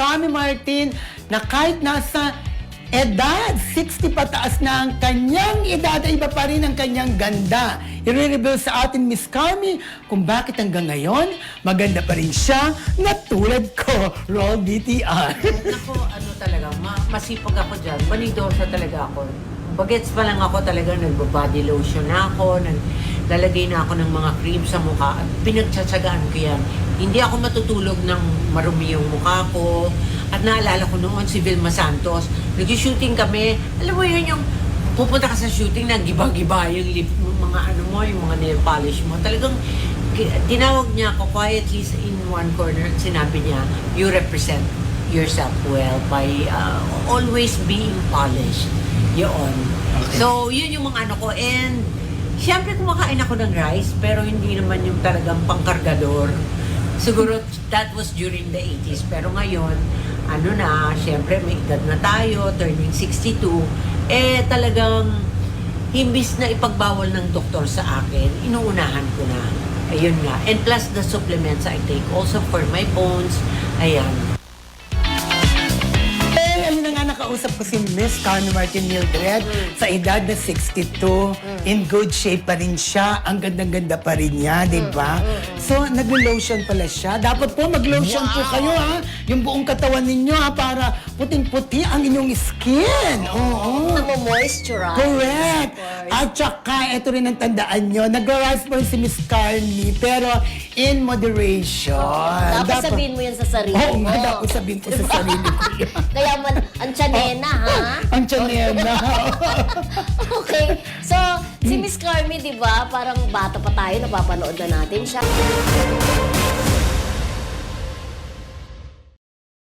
Kami Martin na kahit nasa edad, 60 pataas na ang kanyang edad, ay iba pa rin ang kanyang ganda. I-reveal sa atin, Miss Kami, kung bakit hanggang ngayon, maganda pa rin siya na tulad ko. Roll DTR. Ako, ano talaga, ma- masipag ako dyan. Banidosa talaga ako. Bagets pa lang ako talaga, nagbabody lotion na ako, naglalagay na ako ng mga cream sa mukha. At pinagtsatsagaan ko yan. Hindi ako matutulog ng marumi yung mukha ko. At naalala ko noon si Vilma Santos, nag-shooting kami. Alam mo yun yung pupunta ka sa shooting, nagiba-giba yung lip, yung mga ano mo, yung mga nail polish mo. Talagang tinawag niya ako quietly in one corner at sinabi niya, you represent yourself well by uh, always being polished. Yun. So, yun yung mga ano ko. And, syempre kumakain ako ng rice, pero hindi naman yung talagang pangkargador. Siguro that was during the 80s. Pero ngayon, ano na, syempre may edad na tayo, turning 62. Eh, talagang imbis na ipagbawal ng doktor sa akin, inuunahan ko na. Ayun nga. And plus the supplements I take also for my bones. Ayan. Nakausap ko si Miss Carmen Martin Mildred sa edad na 62. In good shape pa rin siya. Ang gandang-ganda pa rin niya, di ba? So, naglo-lotion pala siya. Dapat po mag-lotion po kayo, ha? Yung buong katawan ninyo, ha? Para puting-puti ang inyong skin. Oo. Namo-moisturize. Correct. At saka, ito rin ang tandaan nyo. Nag-rise po rin si Miss Carly, pero in moderation. Dapat sabihin mo yan sa sarili Oo mo. nga, dapat sabihin ko sa sarili ko yan. Kaya man, ang tsanena, ha? Ang tsanena. Okay. So, si Miss Carmi, di ba, parang bata pa tayo, napapanood na natin siya.